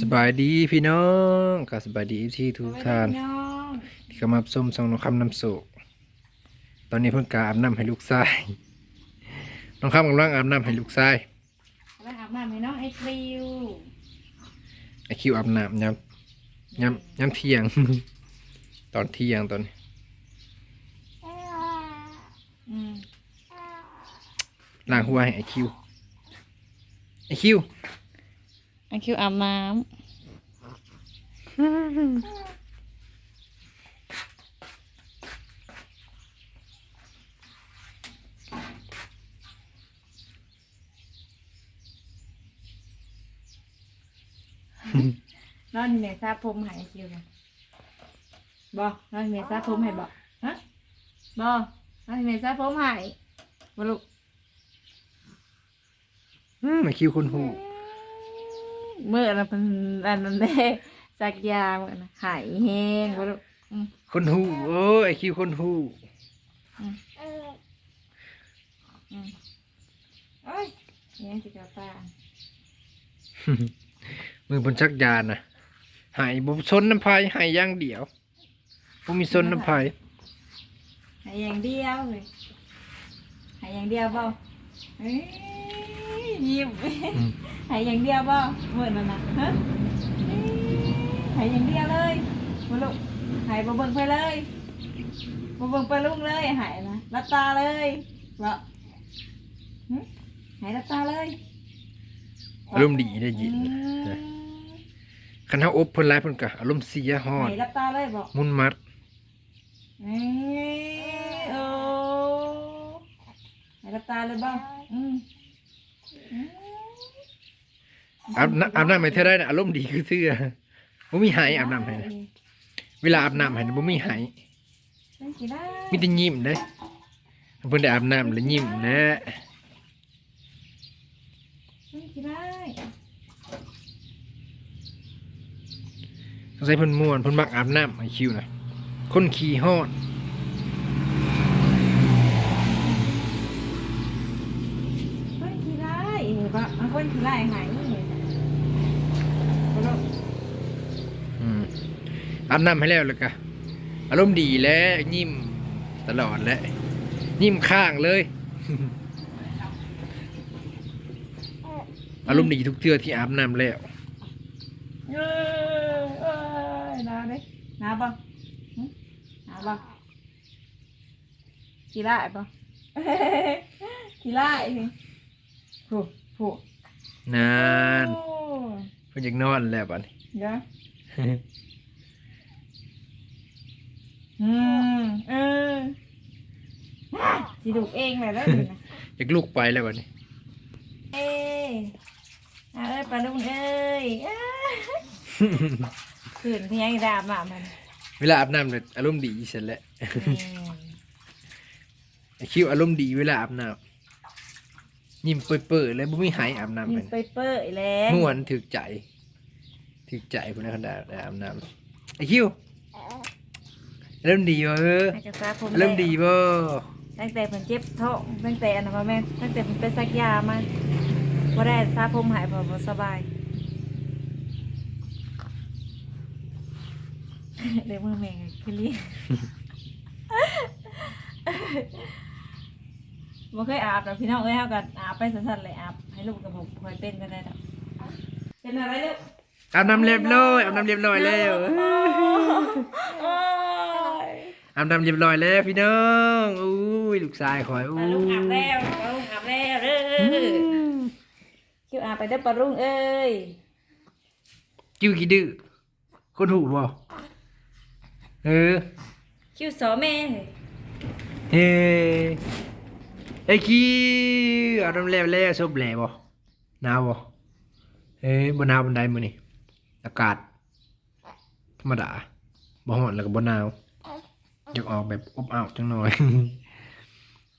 สบายดีพี่น้องก็สบายดีที่ทุกท่านน้องที่เข้ามาชมส่องน้องคำน้ำโศกตอนนี้เพิ่งกาอาบน้ำให้ลูกชายน้องคำกำลังอาบน้ำให้ลูกชายไปอาบน้ำให้น้องไอคิวไอคิวอาบน้ำยามยามยามเที่ยง ตอนเที่ยงตอนนี้อืมล้างหัวให้ไอคิวไอคิว ไอคิวอาบน้ำนอนที่เมซ่าพรมให้ไอคิวนะบอกนอนที่เมซ่าพรมให้บอกฮะบอกนอนที่เมซ่าพรมให้บลูกอืมไอคิวคนหู เมื่อนั้นเป็นอันนั้นเด้สักยาเมื่อนะหายแห้งบลูกอืมคนหูโอ้ยไอคิวคนหูอืมโอ้ยเนี่ยสิกาป้ามือบนชักยานนะหายบุซนน้ำพายหายอย่างเดียวบุมีซนน้ำพายหายอย่างเดียวเลยหายอย่างเดียวเปล่าเอ้ยยิ้ม อืม หายอย่างเดียวเปล่าเมื่อนั้นนะฮะเอ้ยหายอย่างเดียวเลยมาลูกหายบ่เบิ่งไปเลยบ่เบิ่งไปลุงเลยหายนะรับตาเลยบ่หึหายรับตาเลยอารมณ์ดีได้ยินอืมคันเฮาอบเพิ่นหลายเพิ่นก็อารมณ์เสียฮอดหายรับตาเลยบอกมุนมัดเอ้ยโอ้หายรับตาเลยบ้างอืม อืมอาบน้ำอาบน้ำให้เธอได้นะอารมณ์ดีคือเสื้อบ่มีหายอาบน้ำให้นะเวลาอาบน้ำให้นะบ่มีหายเล่นกี่ได้มีแต่ยิ้มเด้เพิ่นได้อาบน้ำแล้วยิ้มแหละเล่นกี่ได้สงสัยเพิ่นม่วนเพิ่นมักอาบน้ำให้คิวนะคนขี้ฮอดเล่นกี่ได้เห็นปะมันคนกี่ได้หายนี่เห็นบ่รู้ อืม อาบน้ำให้แล้วแล้วก็อารมณ์ดีแล้วยิ้มตลอดแหละยิ้มข้างเลย อารมณ์ดีทุกเทื่อที่อาบน้ำแล้วเอ้ยเอ้ยนาเด้นาบ้างหึนาบ้างกี่ได้ปะกี่ได้นี่ผู้ผู้นานโอ้เพิ่นอยากนอนแล้วบัดนี้ เดี๋ยว อืมเออสิดูกเองเลยแล้วนี่นะอยากลุกไปแล้วบัดนี้เอ้ยเอาเอ้ยปลาลุงเอ้ยเอ้ยขืนเพียงดาบมามันเวลาอาบน้ำเนี่ยอารมณ์ดีเสร็จแล้วนี่ไอคิวอารมณ์ดีเวลาอาบน้ำยิ้มเปื่อยๆเลยบ่มีหายอาบน้ำยิไปงไปเปื่อยแล้วม่วนถึกใจถึกใจพุ่นนะคันดาได้อาบน้ำไอคิว อารมณ์ดีบ่เออให้กระซาผมอารมณ์ดีบ่ตั้งแต่เพิ่นเจ็บท้องตั้งแต่อันนั้นว่าแม่ตั้งแต่เพิ่นไปซักยามาบ่ได้ซาผมหายเพอบ่สบายเดี๋ยวมือแม่งคือลีบ่เคยอาบดอกพี่น้องเอ้ยเฮาก็อาบไปสั่นๆเลยอาบให้ลูกกับผมคอยเป็นก็ได้ดอกเป็นอะไรลูกอาบน้ำเรียบร้อยอาบน้ำเรียบร้อยแล้วโอ้ยอาบน้ำเรียบร้อยแล้วพี่น้องอุ้ยลูกชายคอยอุ้ปลาลุงอาบยแล้วปลาลุงอาบแล้วเด้อคิวอาบไปเด้อปลาลุงเอ้ยคิวกี่ดื้อคนหูบ่เออคิวสอแม่เฮ้ไอ้คิวอาบน้ำแล้วแล้วซบแหล่บ่หนาวบ่เอ้ยบ่หนาวบันไดมื้อนี้อากาศธรรมดาบ่ร้อนแล้วก็บ่หนาว อยากออกแบบอบอ้าวจังหน่อย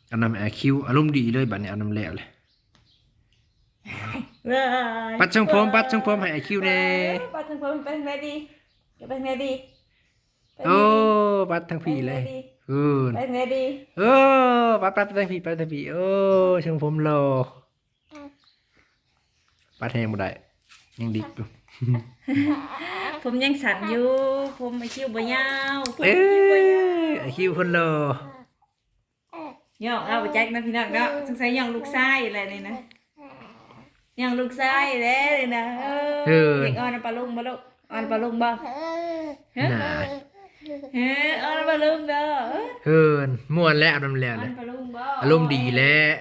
อาบน้ำแอร์คิวอารมณ์ดีเลยบัดนี้อาบน้ำแล้วเลยว้ายปัดช่างผมปัดช่างผมให้ไอคิวแน่ปัดช่างผมไปทางไหนดีไปทางไหนดีไปทางไหนดีโอ้ปัดทั้งพี่เลยอือไปทางไหนดีโอ้ปัดปัดทั้งพี่ปัดทั้งพี่โอ้ช่างผมรอปัดแหงบ่ได้ยังดิกอยู่ผมยังสั่นอยู่ ผมไอคิวบ่ยาวผมเอ้คิวบ่ยาวยไอ คิวคนรอย่องเอาไปแจ็คนะพี่น้องก็สงสัยย่องลูกชายอะไรนี่นะย่องลูกชายแล้วเลยนะเออเด็กอ่อนปลาลุงบ่ลูกอ่อนปลาลุงบ่ฮะน่าเฮ้ออ่อนปลาลุงเด้อเฮินม่วนแล้วอารมณ์แล้วอ่อเลนยปลาลุงบ่อารมณ์ดีแล้ว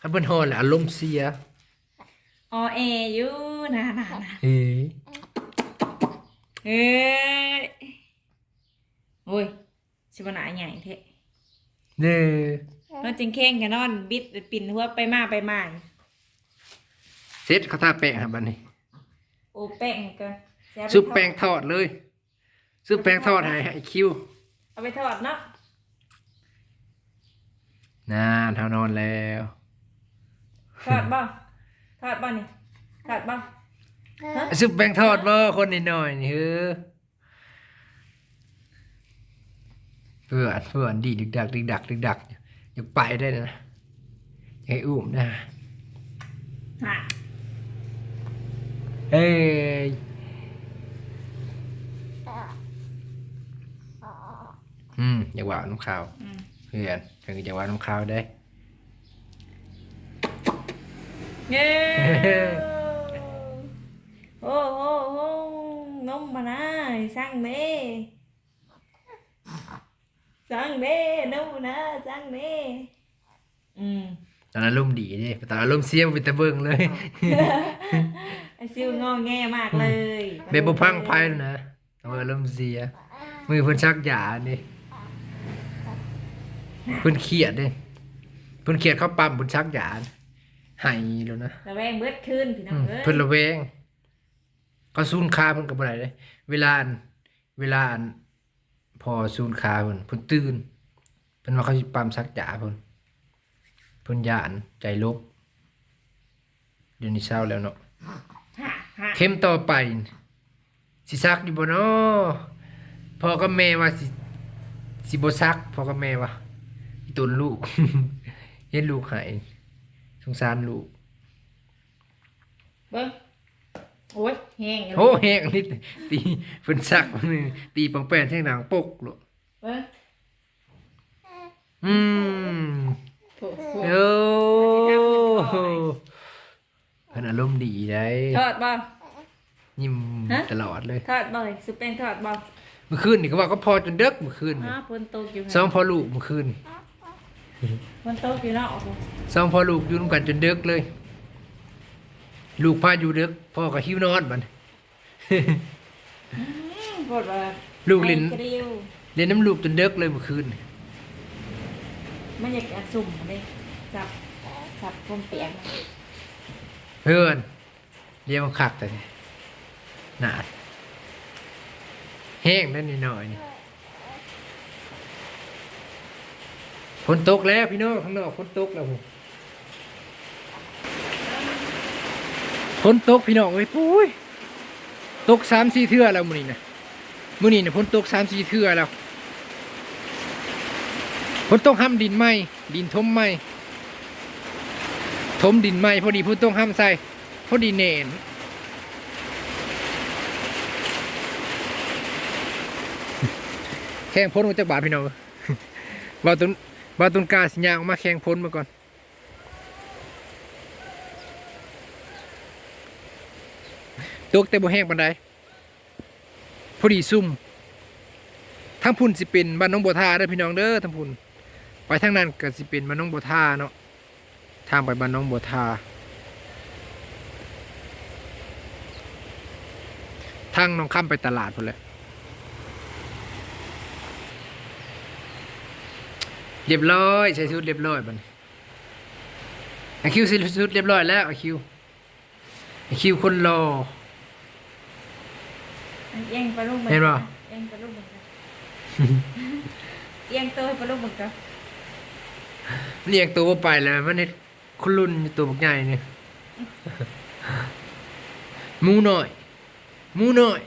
คันเพิ่นฮอนแหละอารมณ์เสียออเออยู่นะนะนะเฮ้ยเฮ้ยโอ้ย ชิบหนาใหญ่เทะเด้นอนจิงเข่งกันนอน บิดปิ่นหัวไปมาไปมาเสร็จเขาทาแป้งครับบัดนี้ โอ้แป้งกันเสียไปซุปแป้งทอดเลยซุปแป้งทอดให้ไอคิว เอาไปทอดเนาะนานเท่านอนแล้วทอดบ่ทอดบ่นี่ทอดบ่ฮะซุปแป้งทอดบ่คนนิดหน่อยนี่เฮ้อ เพื่อนเพื่อนดีดึกดักดึกดักดึกดักอยากไปได้นะอยากให้อุ้มนะฮะเฮ้ยอืมอยากว่าน้ำข้าวอืมเพื่อนเพื่อนก็อยากว่าน้ำข้าวได้เย้โอ้โหโอ้นมมานะสั่งเด้ สั่งเด้นมนะสั่งเด้อืมตอนนั้นอารมณ์ดีดิตอนอารมณ์เสียมันเป็นตะเบิงเลยไอซิวงอแงมากเลยเบบพังไพ่นะตอนอารมณ์เสีย มือเพิ่นชักหยานี่เพิ่นเครียดดิเพิ่นเครียดเข้าปั๊มเพิ่นชักหยาใหายแล้วนะระแวงเบิดขึ้นพี่น้อืองมเอ้ยเพิ่นระแวงก็ซูนคาเพิ่นก็บ่ได้เลยเวลาอันเวลาอัน พอซูนคาเพิ่นเพิ่นตื่นเพิ่นว่าเขาสิปั๊มชักหยาเพิ่นเพิ่นย่านใจลบเดี๋ยวนี้เช้าแล้วเนาะเข้มต่อไป สิซักอยู่บ่เนาะพ่อกับแม่ว่าสิสิบ่ซักพ่อกับแม่ว่าตุนลูกเห็นลูกหายสงสารลูกเบิ้ง โอ้ยแห้งเลยโอ้แฮงนิดตีเพิ่นซักมื้อตีปังแป้นเสียงดังปกลูกเบิ้งอืมโถูกถูกโอ้เพิ่นอารมณ์ดีได้ทอดบ่ยิ้มฮะตลอดเลยทอดบ่เลยสุปเป็นทอดบ่เมื่อคืนนี่ก็ว่าก็พอจนเดึกเมื่อคืนอ้านี่ฝนตกอยู่สองพ่อลูกเมื่อคืนฝนตกอยู่เนาะโอ้โหสองพ่อลูกอยู่ร่วมกันจนเดึกเลย ลูกพาอยู่เดึกพ่อก็หิวนอนบัดอืมโคตรว่าลูกเล่นไอ้กริวเล่นน้ำลูกจนเดึกเลยเมื่อคืน มันอยากจะสุ่มเลยสับสับผมเปียกนะเพื่อนเลี้ยวคักแต่นี่หนาดแห้งได้นิดหน่อยนี่ฝนตกแล้วพี่น้องข้างนอกฝนตกแล้วผม ฝนตกพี่น้องเอ้ยปุ้ยตกสามสี่เทื่อแล้วมื้อนี้นะมื้อนี้นะฝนตกสามสี่เทื่อแล้วฝนตกห้ำดินไหมดินทมไหมทมดินไหมพอดีฝนตกห้ำใส่พอดีเนนแข่งพ้นมาจากบาทพี่น้องบาตุนบาตุนกาสิยาออกมาแข่งพ้นมาก่อน ตกแต่บ่แห้งปานใดพอดีซุ่มทั้งพุ่นสิเป็นบ้านน้องบัวท่าเด้อพี่น้องเด้อทั้งพุ่นไปทางนั้นก็สิเป็นบ้านน้องบัวท่าเนาะทางไปบ้านน้องบัวท่าทางน้องข้ามไปตลาดพุ่นแหละเรียบร้อยใส่ชุดเรียบร้อยบัดนไอคิวใส่ชุดเรียบร้อยแล้วไอคิวไอคิวคนรอ เอียงปลาลูกเห็นบ่เอียงปลาลูกเหมือนกันเอียงตัวให้ปลาลูกเหมือนกันเรียกตัวว่าไปแล้วมันเน็ดคุณรุ่นอยู่ตัวบักใหญ่เนี่ยหมูหน่อยหมูหน่อย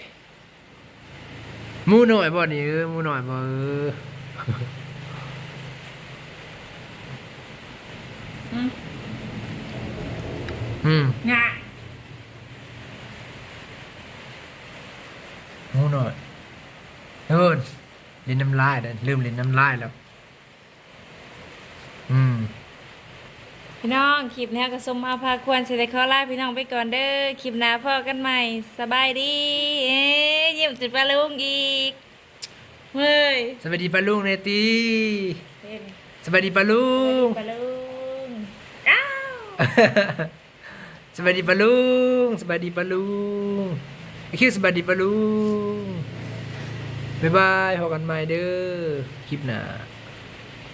หมูหน่อยบ่นี่เออหมูหน่อยบ่เอออืมอืมงะ งูหน่อยเอิน ลิ้นน้ำลายเด้อลืมลิ้นน้ำลายแล้ว อืม พี่น้องคลิปนี้ก็สมมาพาควรสิได้ขอลาพี่น้องไปก่อนเด้อคลิปหน้าพอกันใหม่สบายดีเอ๊ยยิ้มจุดปลาลุงอีกเฮ้ยสวัสดีปลาลุงเนตีเป็นสวัสดีปลาลุงปลาลุงอ้าวสวัสดีปลาลุงสวัสดีปลาลุงไอคิวสวัสดีปลาลุง บ๊ายบายพบกันใหม่เด้อคลิปหน้า